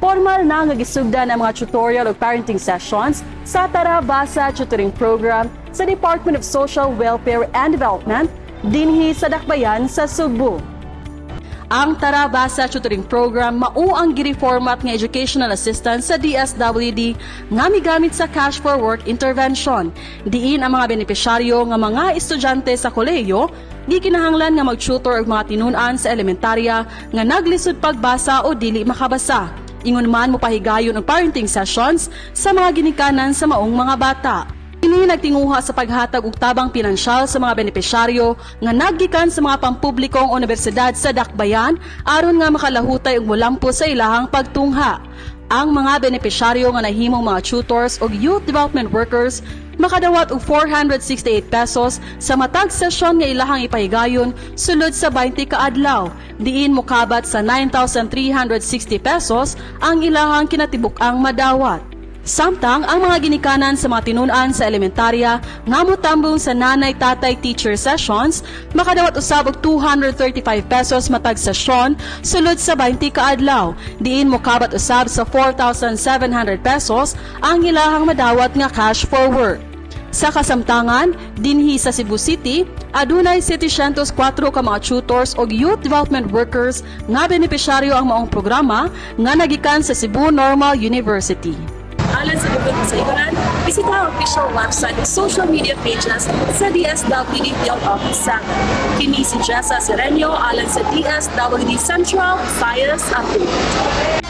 Formal na nga gisugda ng mga tutorial o parenting sessions sa Tara Basa Tutoring Program sa Department of Social Welfare and Development dinhi sa Dakbayan sa Cebu. Ang Tara Basa Tutoring Program mao ang giri-format nga educational assistance sa DSWD nga migamit sa Cash for Work intervention. Diin ang mga benepisyaryo nga mga estudyante sa kolehiyo gikinahanglan nga mag-tutor og mga tinunan sa elementarya nga naglisod pagbasa o dili makabasa. Ingon man mo pahigayon og parenting sessions sa mga ginikanan sa maong mga bata. Kini nagtinguha sa paghatag og tabang pinansyal sa mga benepisyaryo nga naggikan sa mga pampublikong universidad sa Dakbayan aron nga makalahutay og molampo sa ilahang pagtungha. Ang mga benepisyaryo nga nahimong mga tutors o youth development workers makadawat og 468 pesos sa matag sesyon nga ilahang ipahigayon sulod sa 20 ka adlaw. Diin mokabat sa 9,360 pesos ang ilahang kinatibuk-ang madawat. Samtang ang mga ginikanan sa mga tinunan sa elementarya nga motambong sa nanay-tatay teacher sessions makadawat usab og 235 pesos matag sesyon sulod sa 20 ka adlaw. Diin mokabat usab sa 4,700 pesos ang ilahang madawat nga cash for work. Sa kasamtangan, dinhi sa Cebu City, adunay 704 ka mga tutors o youth development workers nga benepisyaryo ang maong programa nga nagikan sa Cebu Normal University. Alan sa Lubog sa Iguran, bisita ang official website at social media pages sa DSWD Field Office Sanga. Kini si Jessa Sereño alan sa DSWD Central Science Update.